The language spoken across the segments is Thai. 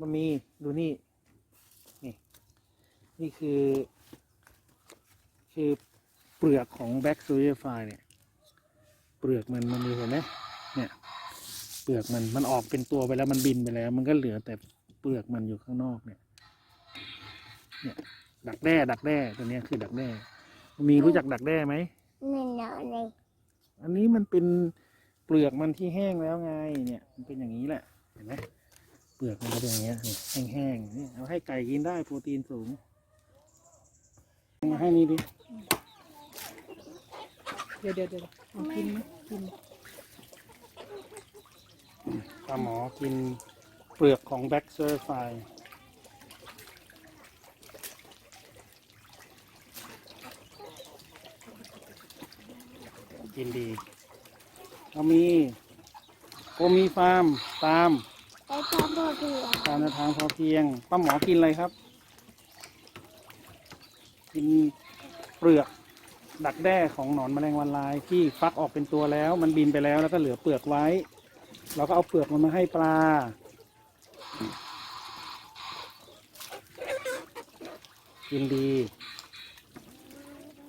มันมีดูนี่นี่ นี่คือ คือเปลือกของแบ็กซูเ i ฟเนี่ย เปลือกมันมันมีเห็นไหมเนี่ยเปลือกมันมันออกเป็นตัวไปแล้วมันบินไปแล้ว มันก็เหลือแต่เปลือกมันอยู่ข้างนอกเนี่ย เนี่ย ดักแด้ดักแด้ตัวเนี้ยคือดักแด้มีรู้จักดักแด้ไหมไม่นอนเลยอันนี้มันเป็นเปลือกมันที่แห้งแล้วไง เนี่ย มันเป็นอย่างนี้แหละ เห็นไหม เปลือกมันก็เป็นอย่างเงี้ยนี่แห้งๆนี่เอาให้ไก่กินได้โปรตีนสูงมาให้นี่ดิเดี๋ยวเดี๋ยวเดี๋ยวเอากินไหมกินปลาหมอกินเปลือกของแบ็กเซอร์ไฟกินดีเรามีโกมีฟาร์มตาม ไปทำบ่อเดือดตามแนวทางพอเพียงป้าหมอกินอะไรครับ กินเปลือกดักแด้ของหนอนแมลงวันลายที่ฟักออกเป็นตัวแล้ว มันบินไปแล้วแล้วก็เหลือเปลือกไว้ เราก็เอาเปลือกมันมาให้ปลา กินดี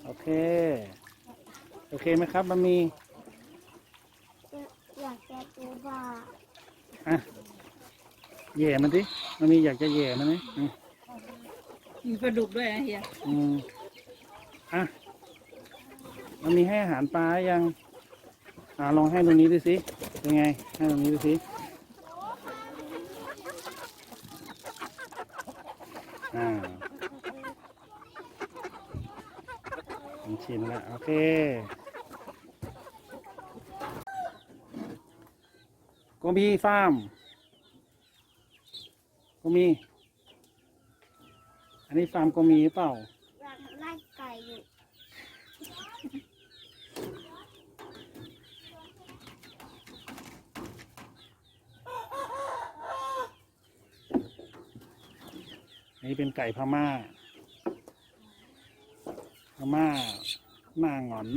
โอเค โอเคไหมครับมันมีอยากจะดูบ่าอะ แหย่มันสิมันมีอยากจะแหย่มันไหมอืมมีปลาดุกด้วยนะเฮียอืมอะมันมีให้อาหารปลายัง อ่าลองให้ตรงนี้ดูสิ เป็นไง ให้ตรงนี้ดูสิ อ่าผมชิมแล้วโอเคก็มีฟาร์ม ก็มี อันนี้ฟาร์มก็มีหรือเปล่าอยากไล่ไก่อยู่อันนี้เป็นไก่พม่าพม่าหน้าหงอน